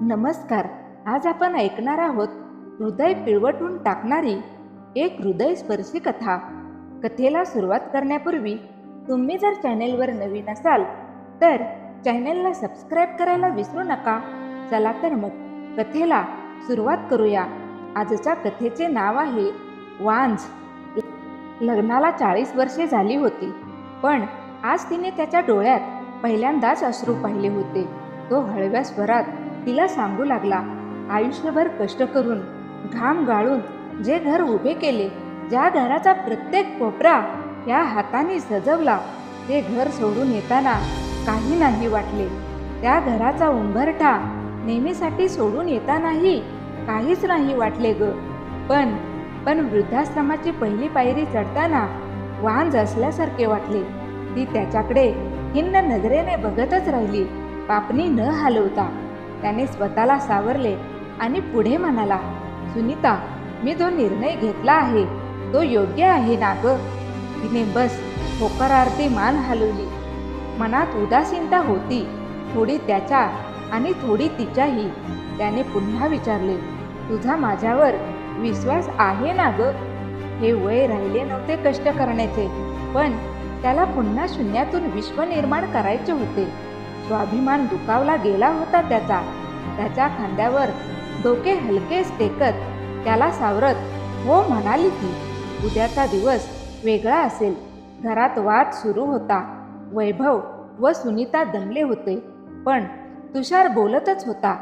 नमस्कार. आज आपण ऐकणार आहोत हृदय पिळवटून टाकणारी एक हृदयस्पर्शी कथा. कथेला सुरुवात करण्यापूर्वी तुम्ही जर चॅनेलवर नवीन असाल तर चॅनेलला सबस्क्राईब करायला विसरू नका. चला तर मग कथेला सुरुवात करूया. आजच्या कथेचे नाव आहे वांझ. लग्नाला चाळीस वर्षे झाली होती पण आज तिने त्याच्या डोळ्यात पहिल्यांदाच अश्रू पाहिले होते. तो हळव्या स्वरात तिला सांगू लागला आयुष्यभर कष्ट करून घाम गाळून जे घर उभे केले ज्या घराचा प्रत्येक कोपरा या हाताने सजवला ते घर सोडून येताना काही नाही वाटले. त्या घराचा उंबरठा नेहमीसाठी सोडून येतानाही काहीच नाही वाटले ग. पण पण वृद्धाश्रमाची पहिली पायरी चढताना वांज असल्यासारखे वाटले. ती त्याच्याकडे खिन्न नजरेने बघतच राहिली. पापणी न हलवता त्याने स्वतःला सावरले आणि पुढे म्हणाला सुनीता मी जो निर्णय घेतला आहे तो योग्य आहे ना ग? तिने बस होकारार्थी मान हलवली. मनात उदासीनता होती. थोडी त्याच्या आणि थोडी तिच्याही. त्याने पुन्हा विचारले तुझा माझ्यावर विश्वास आहे ना ग? हे वय राहिले नव्हते कष्ट करण्याचे पण त्याला पुन्हा शून्यातून विश्व निर्माण करायचे होते. स्वाभिमान दुखावला गेला होता त्याचा. त्याच्या खांद्यावर डोके हलकेच टेकत त्याला सावरत हो म्हणाली ती उद्याचा दिवस वेगळा असेल. घरात वाद सुरू होता. वैभव व सुनीता दमले होते पण तुषार बोलतच होता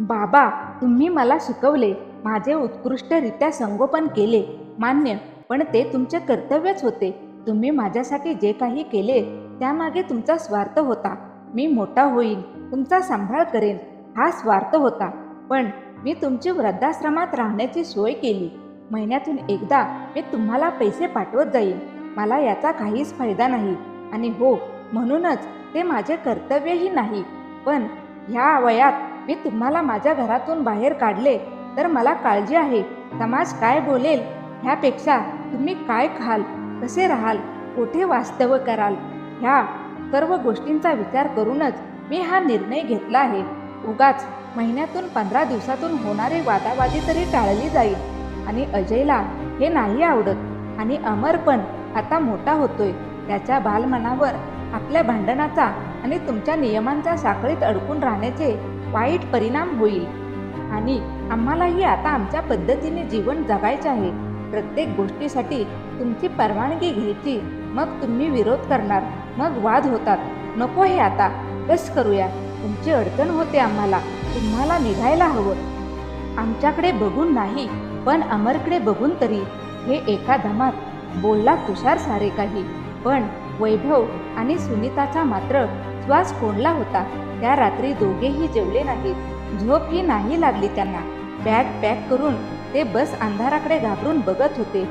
बाबा तुम्ही मला शिकवले माझे उत्कृष्टरित्या संगोपन केले मान्य पण ते तुमचे कर्तव्यच होते. तुम्ही माझ्यासाठी जे काही केले त्यामागे तुमचा स्वार्थ होता. मी मोठा होईल तुमचा सांभाळ करेन हा स्वार्थ होता. पण मी तुमची वृद्धाश्रमात राहण्याची सोय केली. महिन्यातून एकदा मी तुम्हाला पैसे पाठवत जाईन. मला याचा काहीच फायदा नाही. आणि हो म्हणूनच ते माझे कर्तव्यही नाही. पण ह्या वयात मी तुम्हाला माझ्या घरातून बाहेर काढले तर मला काळजी आहे. समाज काय बोलेल ह्यापेक्षा तुम्ही काय खाल कसे राहाल कुठे वास्तव कराल ह्या सर्व गोष्टींचा विचार करूनच मी हा निर्णय घेतला आहे. उगाच महिन्यातून पंधरा दिवसातून होणारे वादावादी तरी टाळली जाईल. आणि अजयला हे नाही आवडत. आणि अमर पण आता मोठा होतोय. त्याच्या बालमनावर आपल्या भांडणाचा आणि तुमच्या नियमांच्या साखळीत अडकून राहण्याचे वाईट परिणाम होईल. आणि आम्हालाही आता आमच्या पद्धतीने जीवन जगायचे आहे. प्रत्येक गोष्टीसाठी तुमची परवानगी घ्यायची. मग तुम्ही विरोध करणार. मग वाद होतात. नको हे आता. बस करूया. तुमची अडचण होते आम्हाला. तुम्हाला निघायला हवं. आमच्याकडे बघून नाही पण अमरकडे बघून तरी. हे एका धमात बोलला तुषार सारे काही. पण वैभव आणि सुनीताचा मात्र श्वास कोंडला होता. त्या रात्री दोघेही जेवले नाहीत. झोप ही नाही लागली त्यांना. बॅग पॅक करून ते बस अंधाराकडे घाबरून बघत होते.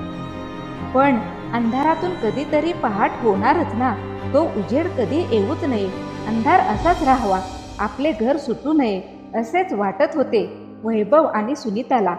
पण अंधारातून कधीतरी पहाट होणारच ना. तो उजेड कधी येऊच नये. अंधार असाच राहावा. आपले घर सुटू नये असेच वाटत होते वैभव आणि सुनीताला.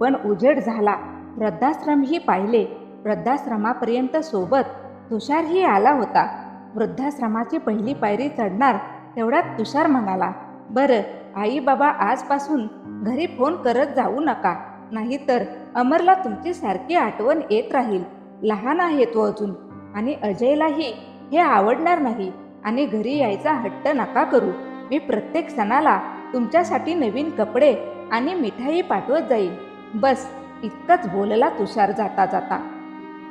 पण उजेड झाला. वृद्धाश्रमही पाहिले. वृद्धाश्रमापर्यंत सोबत तुषारही आला होता. वृद्धाश्रमाची पहिली पायरी चढणार तेवढ्यात तुषार म्हणाला बरं आई बाबा आजपासून घरी फोन करत जाऊ नका. नाहीतर अमरला तुमची सारखी आठवण येत राहील. लहान आहे तो अजून. आणि अजयलाही हे आवडणार नाही. आणि घरी यायचा हट्ट नका करू. मी प्रत्येक सणाला तुमच्यासाठी नवीन कपडे आणि मिठाई पाठवत जाईल बस इतकंच बोलला तुषार जाता जाता.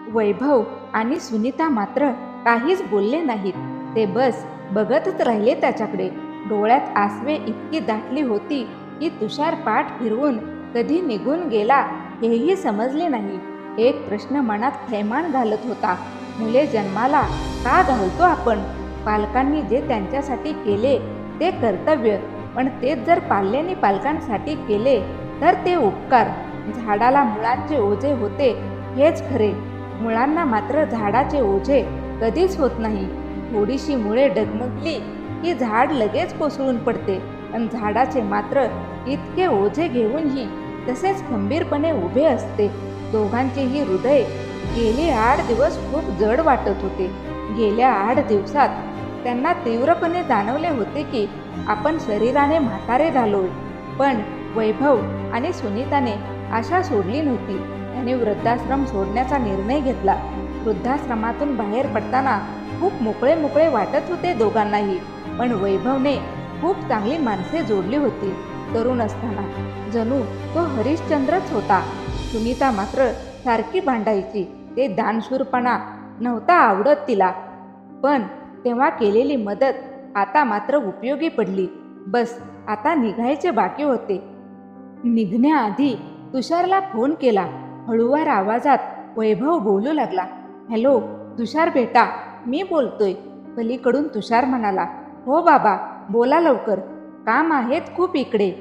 वैभव आणि सुनीता मात्र काहीच बोलले नाहीत. ते बस बघतच राहिले त्याच्याकडे. डोळ्यात आसवे इतकी दाटली होती की तुषार पाठ फिरवून कधी निघून गेला हेही समजले नाही. एक प्रश्न मनात थैमान घालत होता. मुले जन्माला का घालतो आपण? पालकांनी जे त्यांच्यासाठी केले ते कर्तव्य. पण तेच जर पाल्याने पालकांसाठी केले तर ते उपकार. झाडाला मुळांचे ओझे होते हेच खरे. मुळांना मात्र झाडाचे ओझे कधीच होत नाही. थोडीशी मुळे डगमगली की झाड लगेच कोसळून पडते. पण झाडाचे मात्र इतके ओझे घेऊनही तसेच खंबीरपणे उभे असते. दोघांचेही हृदय गेले आठ दिवस खूप जड वाटत होते. गेल्या आठ दिवसात त्यांना तीव्रपणे जाणवले होते की आपण शरीराने म्हातारे झालोय. पण वैभव आणि सुनीताने आशा सोडली नव्हती. त्याने वृद्धाश्रम सोडण्याचा निर्णय घेतला. वृद्धाश्रमातून बाहेर पडताना खूप मोकळे मोकळे वाटत होते दोघांनाही. पण वैभवने खूप चांगली माणसे जोडली होती. तरुण असताना जणू तो हरिश्चंद्रच होता. सुनीता मात्र सारखी भांडायची. ते दानशूरपणा नव्हता आवडत तिला. पण तेव्हा केलेली मदत आता मात्र उपयोगी पडली. बस आता निघायचे बाकी होते. निघण्याआधी तुषारला फोन केला. हळूवार आवाजात वैभव बोलू लागला. हॅलो तुषार बेटा मी बोलतोय. पलीकडून तुषार म्हणाला. हो बाबा बोला लवकर. काम आहेत खूप इकडे.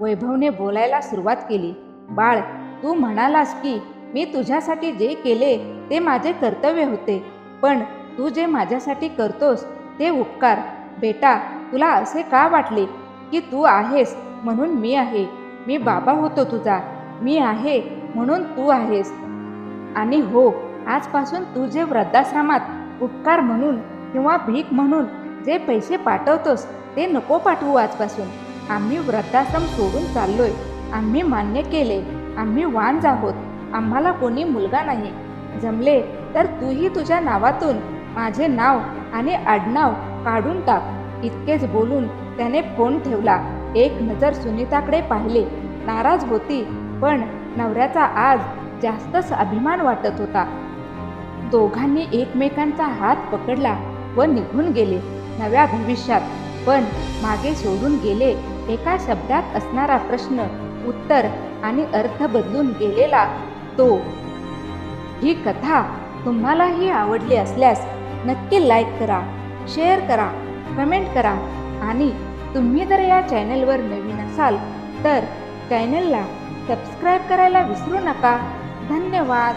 वैभवने बोलायला सुरुवात केली. बाळ तू म्हणालास की मी तुझ्यासाठी जे केले ते माझे कर्तव्य होते. पण तू जे माझ्यासाठी करतोस ते उपकार. बेटा तुला असे का वाटले की तू आहेस म्हणून मी आहे? मी बाबा होतो तुझा. मी आहे म्हणून तू आहेस. आणि हो आजपासून तू जे वृद्धाश्रमात उपकार म्हणून किंवा भीक म्हणून जे पैसे पाठवतोस ते नको पाठवू आजपासून. आम्ही वृद्धाश्रम सोडून चाललोय. आम्ही मान्य केले. आम्ही वांज आहोत आम्हाला कोणी मुलगा नाही. जमले तर तूही तुझ्या नावातून माझे नाव आणि आडनाव काढून टाक. इतकेच बोलून त्याने फोन ठेवला. एक नजर सुनीताकडे पाहिले. नाराज होती पण नवऱ्याचा आज जास्तच अभिमान वाटत होता. दोघांनी एकमेकांचा हात पकडला व निघून गेले नव्या भविष्यात. पण मागे सोडून गेले एका शब्दात असणारा प्रश्न उत्तर आणि अर्थ बदलून गेलेला तो. ही कथा तुम्हालाही आवडली असल्यास नक्की लाईक करा शेअर करा कमेंट करा. आणि तुम्ही जर या चॅनलवर नवीन असाल तर चॅनलला सबस्क्राईब करायला विसरू नका. धन्यवाद.